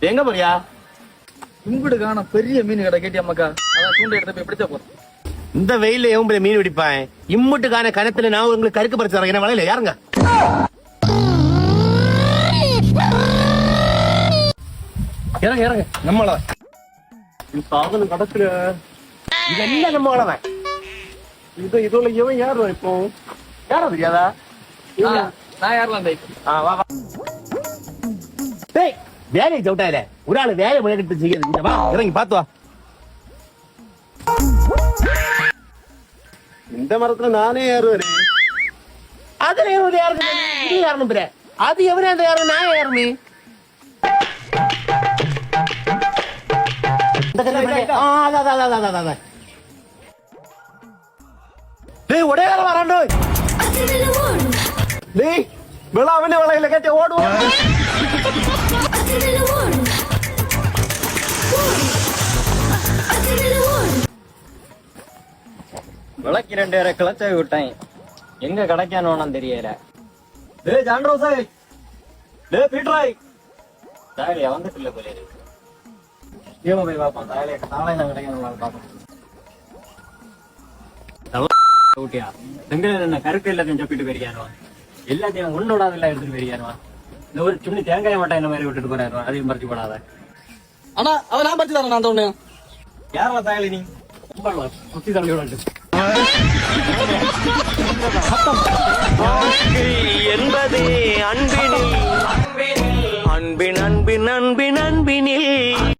எங்க போறியா? காண பெரிய மீன் கடை கேட்டியா மக்கா அதான் சூண்டை எடுத்து போய் பிடிச்சா போதும். இந்த வெயில்ல எவன் மீன் பிடிப்பான்? இம்முட்டுக்கான கணத்துல நான் உங்களுக்கு கருக்கு பறிச்சு தரேன். என்ன வலையில யாருங்க? இறங்க இறங்க. நம்மள. சாதன கடத்துல இதெல்லாம் நம்ம வளவன்? இது இதோட இவன் யார் இப்போ? யாரா தெரியாதா? நான் யாரெல்லாம். டேய் வேலையை சவுட்டாயில ஒரு ஆளு வேலை முளைக்கிட்டு செய்யுது இங்க வா இறங்கி பாத்து வா. இந்த மரத்துல நானே ஏறுவேன். அதுல ஏறுவது யாருக்கு இது ஏறணும் பிற அது எவனே அந்த ஏறணும் நான் இந்த அதான். டேய் ஒரே வேலை வராண்டோ டேய். விழா அவனே வளையில கட்டி ஓடுவோம் விளக்கு ரெண்டு பேரை கிளச்ச விட்டேன். எங்க கிடைக்கானு தெரியல. டேய் ஜான்ரோசாய் டேய் பீட்ராய். தாயலியா வந்துட்டு இல்ல போல இருக்கு இவங்க போய் பார்ப்போம் தாயலியா தாளையில கிடைக்கணும் பார்ப்போம் ஊட்டியா? செங்கல என்ன கருக்கு எல்லாத்தையும் சொப்பிட்டு போயிருக்காருவா எல்லாத்தையும் உன்னோடாதெல்லாம் எடுத்துட்டு போயிருக்காருவா இந்த ஒரு சுண்ணி தேங்காய் மட்டும் இந்த மாதிரி விட்டுட்டு போறாரு அதையும் பறிச்சு போடாத. ஆனா அதை நான் பறிச்சு தரேன் நான் ஒண்ணு யாரா தாயலி நீ? குத்தி தள்ளி வாழ்க்கை என்பதே அன்பினில். அன்பின் அன்பின் அன்பின் அன்பினில்.